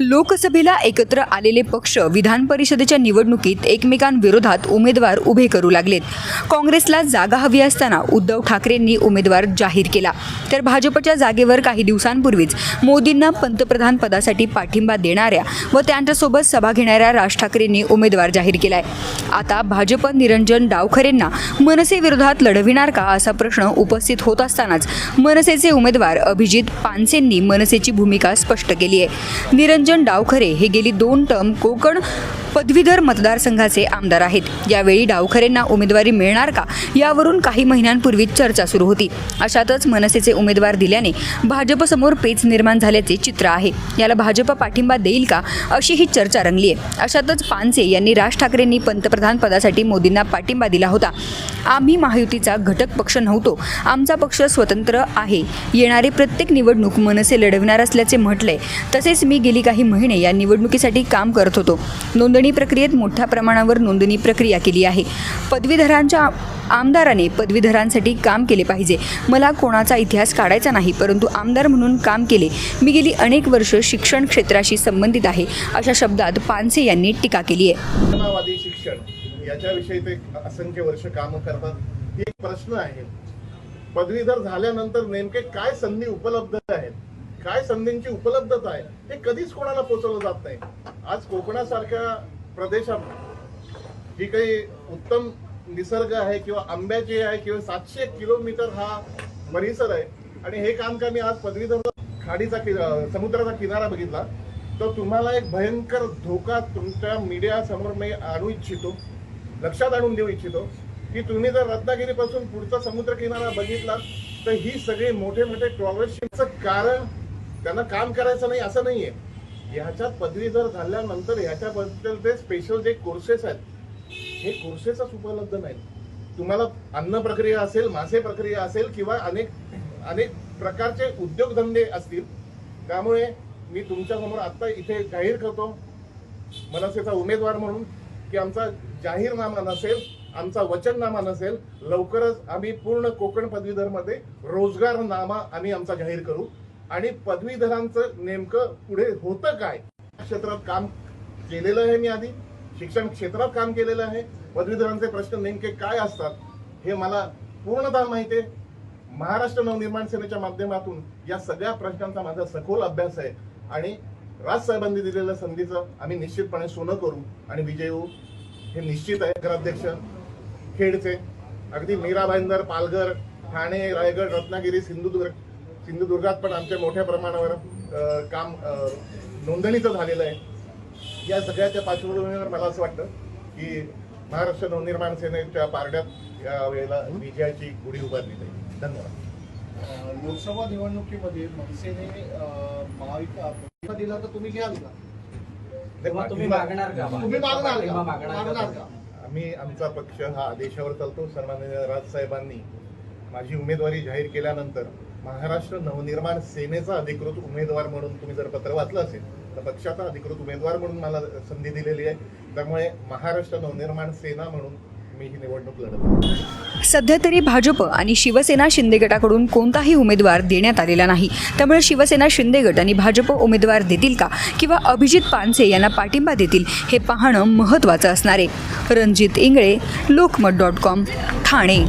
लोकसभेला एकत्र आलेले पक्ष विधान परिषदेच्या निवडणुकीत एकमेकांविरोधात उमेदवार उभे करू लागलेत. काँग्रेसला जागा हवी असताना उद्धव ठाकरेंनी उमेदवार जाहीर केला. तर भाजपच्या जागेवर काही दिवसांपूर्वीच मोदींना पंतप्रधान पदासाठी पाठिंबा देणाऱ्या व त्यांच्यासोबत सभा घेणाऱ्या राज ठाकरेंनी उमेदवार जाहीर केलाय. आता भाजप निरंजन डावखरेंना मनसेविरोधात लढविणार का असा प्रश्न उपस्थित होत असतानाच मनसेचे उमेदवार अभिजित पानसेंनी मनसेची भूमिका स्पष्ट केली आहे. निरंजन डावखरे हे गेली दोन टर्म कोकण पदवीधर मतदारसंघाचे आमदार आहेत. यावेळी डावखरेंना उमेदवारी मिळणार का? यावरून काही महिन्यांपूर्वी चर्चा सुरू होती. अशातच मनसेचे उमेदवार दिल्याने भाजपसमोर पेच निर्माण झाल्याचे चित्र आहे. याला भाजप पाठिंबा देईल का? अशी ही चर्चा रंगली आहे अशातच पानसे यांनी राज ठाकरेंनी पंतप्रधान पदासाठी मोदींना पाठिंबा दिला होता. आम्ही महायुतीचा घटक पक्ष नव्हतो. आमचा पक्ष स्वतंत्र आहे. येणारी प्रत्येक निवडणूक मनसे लढवणार असल्याचे म्हटले तसेच मी गेली काही महिने या निवडणुकीसाठी काम करत होतो. नोंदणी प्रक्रियेत मोठ्या प्रमाणावर नोंदणी प्रक्रिया केली आहे. पदवीधरांच्या आमदाराने पदवीधरांसाठी काम केले पाहिजे. मला कोणाचा इतिहास काढायचा नाही परंतु आमदार म्हणून काम केले. मी गेली अनेक वर्ष शिक्षण क्षेत्राशी संबंधित आहे. अशा शब्दात पानसे यांनी टीका केली आहे. शिक्षण याच्याविषयी ते असंख्य वर्ष काम करतात. ही एक प्रश्न आहे. पदवीधर झाल्यानंतर नेमके काय संधी उपलब्ध आहेत? काय संधींची उपलब्धता आहे? हे कधीच कोणाला पोचवलं जात नाही. आज कोकणासारख्या प्रदेशात जी काही उत्तम निसर्ग आहे किंवा आंब्याची आहे किंवा सातशे किलोमीटर हा परिसर आहे. आणि हे काम का मी आज पदवीधर खाडीचा कि- समुद्राचा किनारा बघितला तर तुम्हाला एक भयंकर धोका तुमच्या मीडियासमोर मी आणू इच्छितो लक्षात आणून देऊ इच्छितो की तुम्ही जर रत्नागिरीपासून पुढचा समुद्र किनारा बघितला तर ही सगळी मोठे मोठे ट्रॉव्हर्सचं कारण त्यांना काम करायचं नाही असं नाहीये. ह्याच्यात पदवी जर झाल्यानंतर ह्याच्याबद्दल ते स्पेशल जे कोर्सेस आहेत हे कोर्सेसच उपलब्ध नाहीत. तुम्हाला अन्न प्रक्रिया असेल मासे प्रक्रिया असेल किंवा अनेक अनेक प्रकारचे उद्योगधंदे असतील त्यामुळे मी तुमच्यासमोर आत्ता इथे जाहीर करतो. मनसेचा उमेदवार म्हणून की आमचा जाहीरनामा नसेल आमचा वचननामा नसेल लवकरच आम्ही पूर्ण कोकण पदवीधरमध्ये रोजगारनामा आम्ही आमचा जाहीर करू. आणि पदवीधरांचं नेमकं पुढे होतं काय? क्षेत्रात काम केलेलं आहे मी आधी. शिक्षण क्षेत्रात काम केलेलं आहे. पदवीधरांचे प्रश्न नेमके काय असतात हे मला पूर्णतः माहिती आहे. महाराष्ट्र नवनिर्माण सेनेच्या माध्यमातून या सगळ्या प्रश्नांचा माझा सखोल अभ्यास आहे. आणि राजसाहेबांनी दिलेल्या संधीचं आम्ही निश्चितपणे सोनं करू. आणि विजय होऊ हे निश्चित आहे नगराध्यक्ष खेडचे. अगदी मीरा भाईंदर पालघर ठाणे रायगड रत्नागिरी सिंधुदुर्ग सिंधुदुर्गात पण आमच्या मोठ्या प्रमाणावर काम नोंदणीचं झालेलं आहे. या सगळ्याच्या पार्श्वभूमीवर मला असं वाटतं की महाराष्ट्र नवनिर्माण सेनेच्या पारड्यात या वेळेला विजयाची गुढी उभारली जाईल. धन्यवाद. लोकसभा निवडणुकीमध्ये मनसेने महाविकास दिला तर तुम्ही घ्याल का? तेव्हा तुम्ही मागणार का? मागणार. का? आम्ही आमचा पक्ष हा आदेशावर चालतो. सन्माननीय राजसाहेबांनी माझी उमेदवारी जाहीर केल्यानंतर महाराष्ट्र नवनिर्माण सेनेचा अधिकृत उमेदवार म्हणून तुम्ही जर पत्र वाचलं असेल तर पक्षाचा अधिकृत उमेदवार म्हणून मला संधी दिलेली आहे. त्यामुळे महाराष्ट्र नवनिर्माण सेना म्हणून मी ही निवडणूक लढत सध्या तरी भाजप आणि शिवसेना शिंदे गटाकडून कोणताही उमेदवार देण्यात आलेला नाही. त्यामुळे शिवसेना शिंदे गट आणि भाजप उमेदवार देतील का? किंवा अभिजित पानसे यांना पाठिंबा देतील? हे पाहणं महत्त्वाचं असणार आहे. Ranjit Ingle Lokmat dot com Thane.